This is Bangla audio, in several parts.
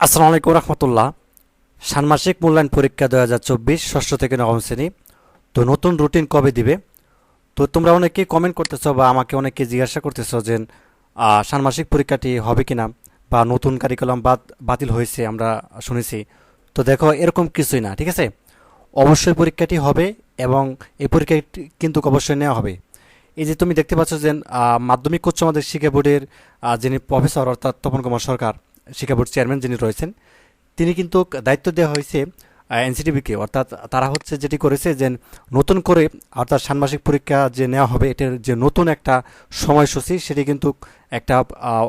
আসসালামু আলাইকুম রহমতুল্লাহ। ষান্মাসিক মূল্যায়ন পরীক্ষা দু হাজার চব্বিশ ষষ্ঠ থেকে নবম শ্রেণি। তো নতুন রুটিন কবে দিবে? তো তোমরা অনেকেই কমেন্ট করতেছো বা আমাকে অনেকে জিজ্ঞাসা করতেছো যে ষান্মাসিক পরীক্ষাটি হবে কিনা বা নতুন কারিকুলাম বাদ, বাতিল হয়েছে আমরা শুনেছি। তো দেখো, এরকম কিছুই না, ঠিক আছে? অবশ্যই পরীক্ষাটি হবে এবং এই পরীক্ষাটি কিন্তু অবশ্যই নেওয়া হবে। এই যে তুমি দেখতে পাচ্ছ যে মাধ্যমিক উচ্চ মাধ্যমিক শিক্ষা বোর্ডের যিনি প্রফেসর অর্থাৎ তপন কুমার সরকার শিক্ষা বোর্ড চেয়ারম্যান যিনি রয়েছেন, তিনি কিন্তু দায়িত্ব দেওয়া হয়েছে এনসিটিভিকে অর্থাৎ তারা হচ্ছে যেটি করেছে যে নতুন করে অর্থাৎ ষান্মাসিক পরীক্ষা যে নেওয়া হবে, এটার যে নতুন একটা সময়সূচি, সেটি কিন্তু একটা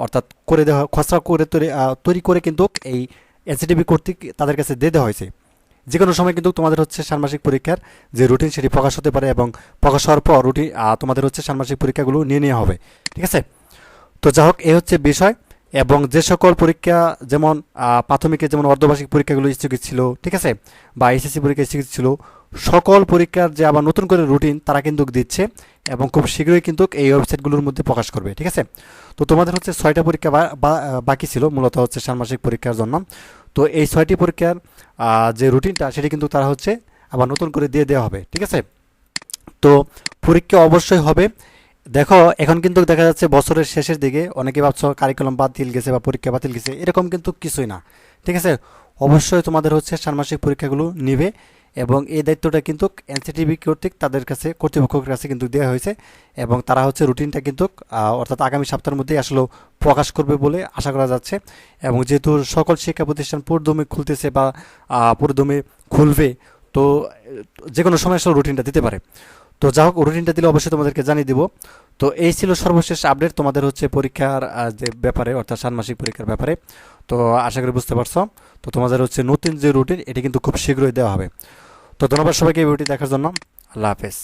অর্থাৎ করে দেওয়া, খসড়া করে তৈরি তৈরি করে কিন্তু এই এনসিটিভি কর্তৃক তাদের কাছে দিয়ে দেওয়া হয়েছে। যে কোনো সময় কিন্তু তোমাদের হচ্ছে ষান্মাসিক পরীক্ষার যে রুটিন সেটি প্রকাশ হতে পারে এবং প্রকাশ হওয়ার পর রুটিন তোমাদের হচ্ছে ষান্মাসিক পরীক্ষাগুলো নিয়ে নেওয়া হবে। ঠিক আছে? তো যা হোক এই হচ্ছে বিষয়। এবং যে সকল পরীক্ষা যেমন প্রাথমিকে যেমন অর্ধবার্ষিক পরীক্ষাগুলো স্থগিত ছিল, ঠিক আছে? বা এসএসসি পরীক্ষা স্থগিত ছিল, সকল পরীক্ষার যে আবার নতুন করে রুটিন তারা কিন্তু দিচ্ছে এবং খুব শীঘ্রই কিন্তু এই ওয়েবসাইটগুলোর মধ্যে প্রকাশ করবে, ঠিক আছে? তো তোমাদের হচ্ছে ছয়টা পরীক্ষা বাকি ছিল, মূলত হচ্ছে ষান্মাসিক পরীক্ষার জন্য। তো এই ছয়টি পরীক্ষার যে রুটিনটা সেটি কিন্তু তারা হচ্ছে আবার নতুন করে দিয়ে দেওয়া হবে, ঠিক আছে? তো পরীক্ষা অবশ্যই হবে দেখো, এখন কিন্তু দেখা যাচ্ছে বছরের শেষের দিকে অনেকে ভাবছ কারিকুলাম বাতিল গেছে বা পরীক্ষা বাতিল গেছে, এরকম কিন্তু কিছুই না। ঠিক আছে? অবশ্যই তোমাদের হচ্ছে ষান্মাসিক পরীক্ষাগুলো নিবে এবং এই দায়িত্বটা কিন্তু এনসিটিভি কর্তৃক তাদের কাছে, কর্তৃপক্ষের কাছে কিন্তু দেওয়া হয়েছে এবং তারা হচ্ছে রুটিনটা কিন্তু অর্থাৎ আগামী সপ্তাহের মধ্যেই আসলে প্রকাশ করবে বলে আশা করা যাচ্ছে এবং যেহেতু সকল শিক্ষা প্রতিষ্ঠান পুরোদমে খুলতেছে বা পুরোদমে খুলবে, তো যে কোনো সময় আসলে রুটিনটা দিতে পারে। তো যা হোক রুটিনটা দিলে অবশ্যই তোমাদেরকে জানিয়ে দিব। তো এই ছিল সর্বশেষ আপডেট তোমাদের হচ্ছে পরীক্ষার যে ব্যাপারে, অর্থাৎ ষান্মাসিক পরীক্ষার ব্যাপারে। তো আশা করি বুঝতে পারছ। তো তোমাদের হচ্ছে নতুন যে রুটিন এটি কিন্তু খুব শীঘ্রই দেওয়া হবে। তো ধন্যবাদ সবাইকে এই ভিডিওটি দেখার জন্য। আল্লাহ হাফেজ।